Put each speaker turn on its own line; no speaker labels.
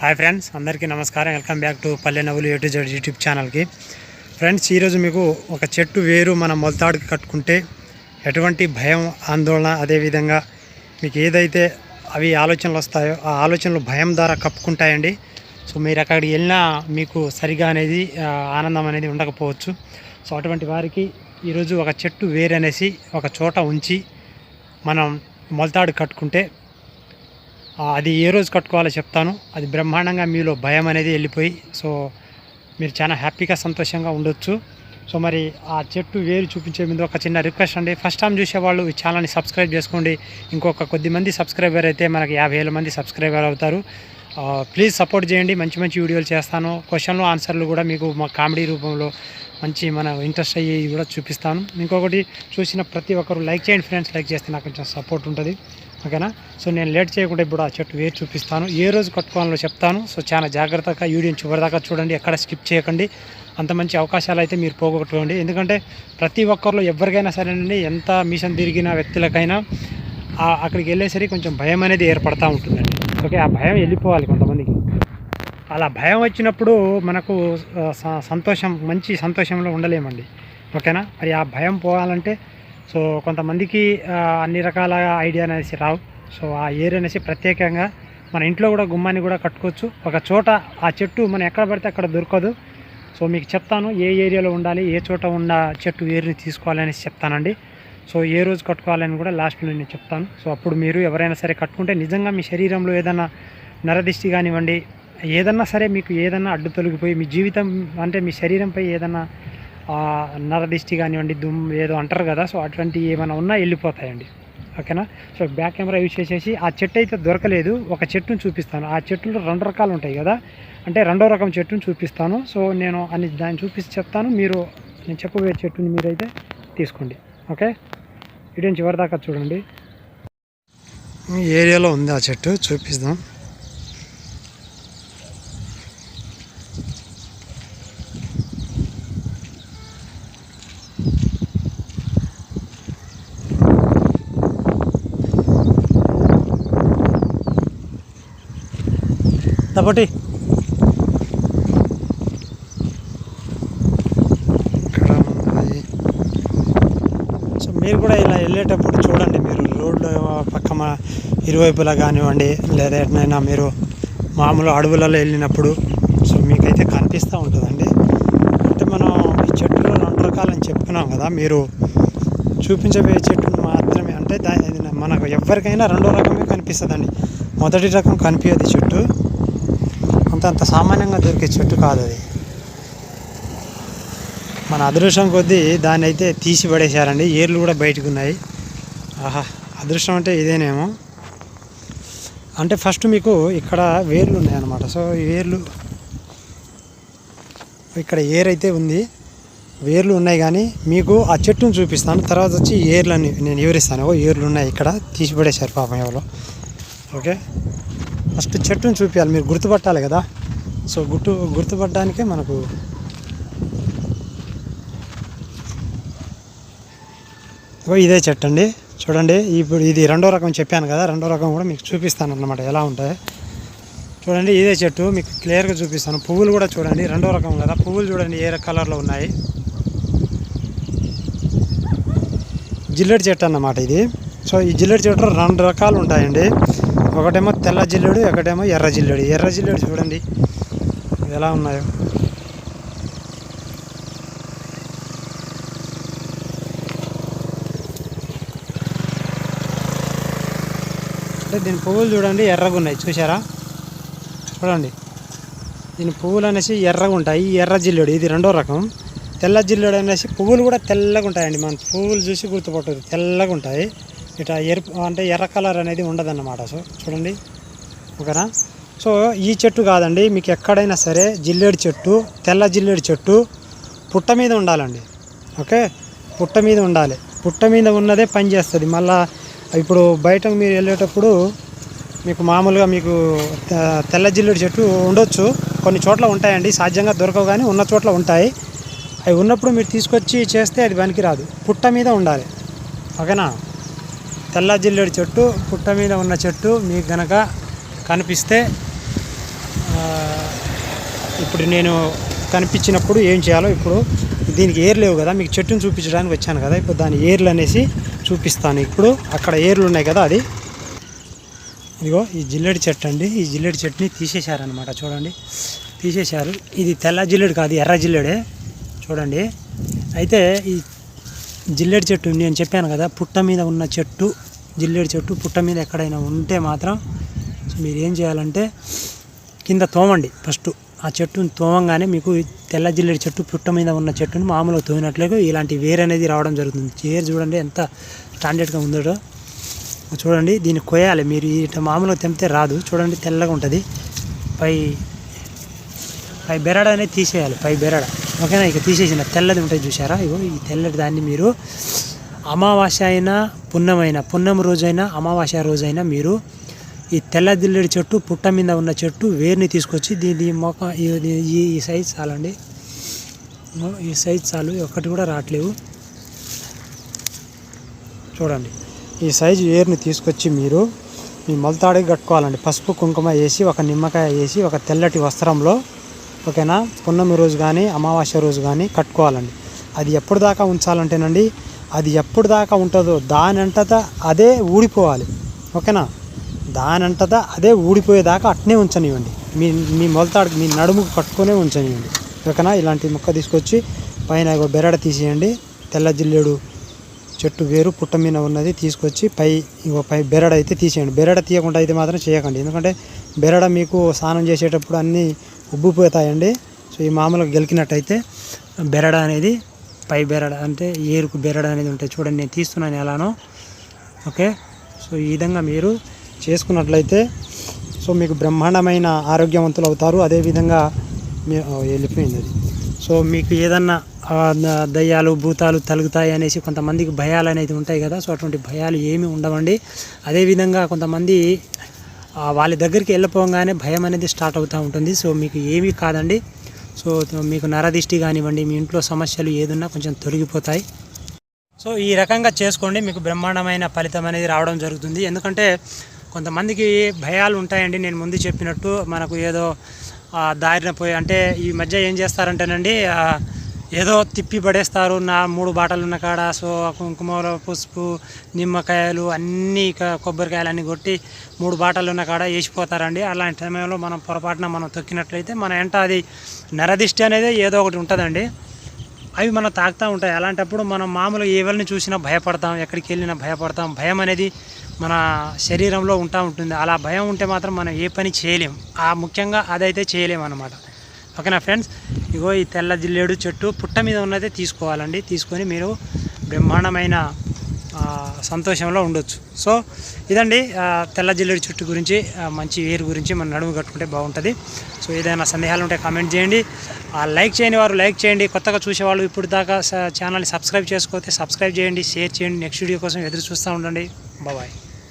Hi friends అందరికీ నమస్కారం. Welcome back to పల్లె నవ్వులు ఎటు జెడ్ యూట్యూబ్ ఛానల్కి ఫ్రెండ్స్ ఈరోజు మీకు ఒక చెట్టు వేరు మన మొలతాడుకి కట్టుకుంటే ఎటువంటి భయం ఆందోళన అదేవిధంగా మీకు ఏదైతే అవి ఆలోచనలు వస్తాయో ఆ ఆలోచనలు భయం ద్వారా కప్పుకుంటాయండి. సో మీరు అక్కడికి వెళ్ళినా మీకు సరిగా అనేది ఆనందం అనేది ఉండకపోవచ్చు. సో అటువంటి వారికి ఈరోజు ఒక చెట్టు వేరు అనేసి ఒక చోట ఉంచి మనం మొలతాడు కట్టుకుంటే అది ఏ రోజు కట్టుకోవాలో చెప్తాను. అది బ్రహ్మాండంగా మీలో భయం అనేది వెళ్ళిపోయి సో మీరు చాలా హ్యాపీగా సంతోషంగా ఉండొచ్చు. సో మరి ఆ చెట్టు వేరు చూపించే ముందు ఒక చిన్న రిక్వెస్ట్ అండి. ఫస్ట్ టైం చూసేవాళ్ళు ఈ ఛానల్ని సబ్స్క్రైబ్ చేసుకోండి. ఇంకొక కొద్ది మంది సబ్స్క్రైబర్ అయితే మనకి యాభై వేల మంది సబ్స్క్రైబర్ అవుతారు. ప్లీజ్ సపోర్ట్ చేయండి. మంచి మంచి వీడియోలు చేస్తాను. క్వశ్చన్లు ఆన్సర్లు కూడా మీకు మా కామెడీ రూపంలో మంచి మన ఇంట్రెస్ట్ అయ్యి కూడా చూపిస్తాను. ఇంకొకటి చూసిన ప్రతి ఒక్కరు లైక్ చేయండి ఫ్రెండ్స్. లైక్ చేస్తే నాకు కొంచెం సపోర్ట్ ఉంటుంది. ఓకేనా? సో నేను లేట్ చేయకుండా ఇప్పుడు ఆ చెట్టు వేరు చూపిస్తాను. ఏ రోజు కట్టుకోవాలో చెప్తాను. సో చాలా జాగ్రత్తగా వీడియోని చివరిదాకా చూడండి. ఎక్కడ స్కిప్ చేయకండి. అంత మంచి అవకాశాలు అయితే మీరు పోగొట్టుకోండి. ఎందుకంటే ప్రతి ఒక్కరిలో ఎవరికైనా సరేనండి ఎంత మిషన్ తిరిగిన వ్యక్తులకైనా అక్కడికి వెళ్ళేసరికి కొంచెం భయం అనేది ఏర్పడతా ఉంటుందండి. ఓకే ఆ భయం వెళ్ళిపోవాలి కొంతమందికి. అలా భయం వచ్చినప్పుడు మనకు స- సంతోషం మంచి సంతోషంలో ఉండలేమండి. ఓకేనా? మరి ఆ భయం పోవాలంటే సో కొంతమందికి అన్ని రకాల ఐడియా అనేసి రావు. సో ఆ ఏరియా అనేసి ప్రత్యేకంగా మన ఇంట్లో కూడా గుమ్మాన్ని కూడా కట్టుకోవచ్చు. ఒక చోట ఆ చెట్టు మనం ఎక్కడ పడితే అక్కడ దొరకదు. సో మీకు చెప్తాను ఏ ఏరియాలో ఉండాలి ఏ చోట ఉన్న చెట్టు ఏరిని తీసుకోవాలనేసి చెప్తానండి. సో ఏ రోజు కట్టుకోవాలని కూడా లాస్ట్లో నేను చెప్తాను. సో అప్పుడు మీరు ఎవరైనా సరే కట్టుకుంటే నిజంగా మీ శరీరంలో ఏదైనా నరదిష్టి కానివ్వండి ఏదన్నా సరే మీకు ఏదన్నా అడ్డు తొలగిపోయి మీ జీవితం అంటే మీ శరీరంపై ఏదన్నా నరదిష్టి కానివ్వండి దుమ్ ఏదో అంటారు కదా సో అటువంటి ఏమైనా ఉన్నా వెళ్ళిపోతాయండి. ఓకేనా? సో బ్యాక్ కెమెరా యూజ్ చేసేసి ఆ చెట్టు అయితే దొరకలేదు ఒక చెట్టును చూపిస్తాను. ఆ చెట్టులో రెండు రకాలు ఉంటాయి కదా అంటే రెండో రకం చెట్టును చూపిస్తాను. సో నేను అని దాన్ని చూపిస్తే చెప్తాను. మీరు నేను చెప్పబోయే చెట్టుని మీరైతే తీసుకోండి. ఓకే? వీడియోని చివరి దాకా చూడండి. ఏరియాలో ఉంది ఆ చెట్టు చూపిస్తాం ఉంది. సో మీరు కూడా ఇలా వెళ్ళేటప్పుడు చూడండి మీరు రోడ్డు పక్క మా ఇరువైపులా కానివ్వండి లేదా ఎట్నైనా మీరు మామూలు అడవులలో వెళ్ళినప్పుడు సో మీకైతే కనిపిస్తూ ఉంటుందండి. అంటే మనం ఈ చెట్టులో రెండు రకాలని చెప్పుకున్నాం కదా మీరు చూపించబోయే చెట్టును మాత్రమే అంటే దా మనకు ఎవరికైనా రెండో రకమే కనిపిస్తుందండి. మొదటి రకం కనిపించదు చెట్టు. అంత అంత సామాన్యంగా దొరికే చెట్టు కాదు అది. మన అదృష్టం కొద్దీ దాన్ని అయితే తీసి పడేశారండి. ఏర్లు కూడా బయటకు ఉన్నాయి ఆహా అదృష్టం అంటే ఇదేనేమో. అంటే ఫస్ట్ మీకు ఇక్కడ వేర్లు ఉన్నాయన్నమాట. సో ఈ వేర్లు ఇక్కడ ఏర్ అయితే ఉంది. వేర్లు ఉన్నాయి కానీ మీకు ఆ చెట్టును చూపిస్తాను. తర్వాత వచ్చి ఏర్లని నేను వివరిస్తాను. ఓ ఏర్లు ఉన్నాయి ఇక్కడ. తీసి పడేశారు పాపం ఎవరో. ఓకే? ఫస్ట్ చెట్టును చూపించాలి మీరు గుర్తుపట్టాలి కదా? సో గుర్తు గుర్తుపట్టడానికే మనకు ఇదే చెట్టు అండి చూడండి ఇప్పుడు ఇది రెండో రకం చెప్పాను కదా. రెండో రకం కూడా మీకు చూపిస్తాను అన్నమాట ఎలా ఉంటాయి. చూడండి ఇదే చెట్టు మీకు క్లియర్గా చూపిస్తాను. పువ్వులు కూడా చూడండి రెండో రకం కదా. పువ్వులు చూడండి ఏ కలర్లో ఉన్నాయి. జిల్లెడ్ చెట్టు అన్నమాట ఇది. సో ఈ జిల్లెడు చూడటం రెండు రకాలు ఉంటాయండి. ఒకటేమో తెల్ల జిల్లెడు ఒకటేమో ఎర్ర జిల్లెడు. ఎర్ర జిల్లెడు చూడండి ఎలా ఉన్నాయో. అంటే దీని పువ్వులు చూడండి ఎర్రగా ఉన్నాయి. చూసారా చూడండి. దీని పువ్వులు అనేసి ఎర్రగా ఉంటాయి. ఈ ఎర్ర జిల్లేడు ఇది రెండో రకం. తెల్ల జిల్లేడు అనేసి పువ్వులు కూడా తెల్లగా ఉంటాయండి. మనం పువ్వులు చూసి గుర్తుపట్టదు తెల్లగా ఉంటాయి. ఇట్లా ఎరుపు అంటే ఎర్ర కలర్ అనేది ఉండదన్నమాట. సో చూడండి. ఓకేనా? సో ఈ చెట్టు కాదండి మీకు ఎక్కడైనా సరే జిల్లేడు చెట్టు తెల్ల జిల్లేడు చెట్టు పుట్ట మీద ఉండాలండి. ఓకే? పుట్ట మీద ఉండాలి. పుట్ట మీద ఉన్నదే పని చేస్తుంది. మళ్ళా ఇప్పుడు బయటకు మీరు వెళ్ళేటప్పుడు మీకు మామూలుగా మీకు తెల్ల జిల్లేడు చెట్టు ఉండొచ్చు. కొన్ని చోట్ల ఉంటాయండి సాధ్యంగా దొరకవు కానీ ఉన్న చోట్ల ఉంటాయి. అవి ఉన్నప్పుడు మీరు తీసుకొచ్చి చేస్తే అది పనికిరాదు. పుట్ట మీద ఉండాలి. ఓకేనా? తెల్లజిల్లేడు చెట్టు పుట్ట మీద ఉన్న చెట్టు మీకు గనక కనిపిస్తే ఇప్పుడు నేను కనిపించినప్పుడు ఏం చేయాలో ఇప్పుడు దీనికి ఏర్లు లేవు కదా మీకు చెట్టును చూపించడానికి వచ్చాను కదా ఇప్పుడు దాని ఏర్లు అనేసి చూపిస్తాను. ఇప్పుడు అక్కడ ఏర్లు ఉన్నాయి కదా అది. ఇదిగో ఈ జిల్లెడి చెట్టు అండి. ఈ జిల్లెడి చెట్టుని తీసేశారనమాట చూడండి. తీసేశారు. ఇది తెల్ల జిల్లెడు కాదు ఎర్ర జిల్లెడే. చూడండి. అయితే ఈ జిల్లెడి చెట్టు నేను చెప్పాను కదా పుట్ట మీద ఉన్న చెట్టు జిల్లేడు చెట్టు పుట్ట మీద ఎక్కడైనా ఉంటే మాత్రం మీరు ఏం చేయాలంటే కింద తోమండి ఫస్ట్ ఆ చెట్టుని తోమంగానే మీకు తెల్ల జిల్లేడు చెట్టు పుట్ట మీద ఉన్న చెట్టుని మామూలుగా తోమినట్లుగా ఇలాంటి వేర్ అనేది రావడం జరుగుతుంది. వేర్ చూడండి ఎంత స్టాండర్డ్గా ఉందో. చూడండి దీన్ని కొయ్యాలి. మీరు ఇట్లా మామూలుగా తెంపితే రాదు. చూడండి తెల్లగా ఉంటుంది. పై పై బెరడ అనేది తీసేయాలి. పై బెరడ. ఓకేనా? ఇక తీసేసిన. తెల్లది ఉంటుంది చూసారా ఇగో ఈ తెల్లటి దాన్ని మీరు అమావాస్య అయినా పున్నమైనా పున్నం రోజైనా అమావాస్య రోజైనా మీరు ఈ తెల్లదిల్లడి చెట్టు పుట్ట మీద ఉన్న చెట్టు వేరుని తీసుకొచ్చి దీని మొక్క ఈ- ఈ- సైజ్ చాలండి. ఈ సైజ్ చాలు ఒక్కటి కూడా రావట్లేవు. చూడండి ఈ సైజు వేరుని తీసుకొచ్చి మీరు మీ మొలతాడికి కట్టుకోవాలండి. పసుపు కుంకుమ వేసి ఒక నిమ్మకాయ వేసి ఒక తెల్లటి వస్త్రంలో ఓకేనా? పున్నమి రోజు కానీ అమావాస్య రోజు కానీ కట్టుకోవాలండి. అది ఎప్పుడు దాకా ఉంచాలంటేనండి అది ఎప్పుడు దాకా ఉంటుందో దాని అంటదా అదే ఊడిపోవాలి. ఓకేనా? దాని అంటదా అదే ఊడిపోయేదాకా అట్నే ఉంచనివ్వండి. మీ మీ మొలతాడు మీ నడుముకు కట్టుకునే ఉంచనివ్వండి. ఓకేనా? ఇలాంటి మొక్క తీసుకొచ్చి పైన బెరడ తీసేయండి. తెల్ల జిల్లేడు చెట్టు వేరు పుట్ట మీద ఉన్నది తీసుకొచ్చి పై ఇగో పై బెరడ అయితే తీసేయండి. బెరడ తీయకుండా అయితే మాత్రం చేయకండి. ఎందుకంటే బెరడ మీకు స్నానం చేసేటప్పుడు అన్నీ ఉబ్బిపోతాయండి. సో ఈ మామూలుగా గెలికినట్టయితే బెరడ అనేది పై బెరడ అంటే ఏరుకు బెరడ అనేది ఉంటాయి చూడండి నేను తీస్తున్నాను ఎలానో. ఓకే? సో ఈ విధంగా మీరు చేసుకున్నట్లయితే సో మీకు బ్రహ్మాండమైన ఆరోగ్యవంతులు అవుతారు. అదేవిధంగా మీ వెళ్ళిపోయింది అది. సో మీకు ఏదన్నా దయ్యాలు భూతాలు తలుగుతాయి అనేసి కొంతమందికి భయాలు అనేది ఉంటాయి కదా. సో అటువంటి భయాలు ఏమీ ఉండవండి. అదేవిధంగా కొంతమంది వాళ్ళ దగ్గరికి వెళ్ళిపోగానే భయం అనేది స్టార్ట్ అవుతూ ఉంటుంది. సో మీకు ఏమీ కాదండి. సో మీకు నరదిష్టి కానివ్వండి మీ ఇంట్లో సమస్యలు ఏదున్నా కొంచెం తొలగిపోతాయి. సో ఈ రకంగా చేసుకోండి. మీకు బ్రహ్మాండమైన ఫలితం అనేది రావడం జరుగుతుంది. ఎందుకంటే కొంతమందికి భయాలు ఉంటాయండి. నేను ముందు చెప్పినట్టు మనకు ఏదో దారిన పోయి అంటే ఈ మధ్య ఏం చేస్తారంటేనండి ఏదో తిప్పి పడేస్తారు. నా మూడు బాటలు ఉన్న కాడ సో కుంకుమ పసుపు నిమ్మకాయలు అన్నీ కొబ్బరికాయలు అన్నీ కొట్టి మూడు బాటలు ఉన్న కాడ వేసిపోతారండి అలాంటి సమయంలో మనం పొరపాటున మనం తొక్కినట్లయితే మన వెంట అది నరదిష్టి అనేది ఏదో ఒకటి ఉంటుందండి. అవి మనం తాకుతూ ఉంటాయి. అలాంటప్పుడు మనం మామూలుగా ఎవరిని చూసినా భయపడతాం ఎక్కడికి వెళ్ళినా భయపడతాం. భయం అనేది మన శరీరంలో ఉంటా ఉంటుంది. అలా భయం ఉంటే మాత్రం మనం ఏ పని చేయలేం. ఆ ముఖ్యంగా అదైతే చేయలేం అనమాట ఓకేనా ఫ్రెండ్స్? ఇగో ఈ తెల్ల జిల్లేడు చెట్టు పుట్ట మీద ఉన్నదే తీసుకోవాలండి. తీసుకొని మీరు బ్రహ్మాండమైన సంతోషంలో ఉండొచ్చు. సో ఇదండి తెల్ల జిల్లేడు చెట్టు గురించి మంచి వేరు గురించి మన నడుము కట్టుకుంటే బాగుంటుంది. సో ఏదైనా సందేహాలు ఉంటే కామెంట్ చేయండి. లైక్ చేయని వారు లైక్ చేయండి. కొత్తగా చూసేవాళ్ళు ఇప్పుడు దాకా ఛానల్ని సబ్స్క్రైబ్ చేసుకోతే సబ్స్క్రైబ్ చేయండి షేర్ చేయండి. నెక్స్ట్ వీడియో కోసం ఎదురు చూస్తూ ఉండండి. బాబాయ్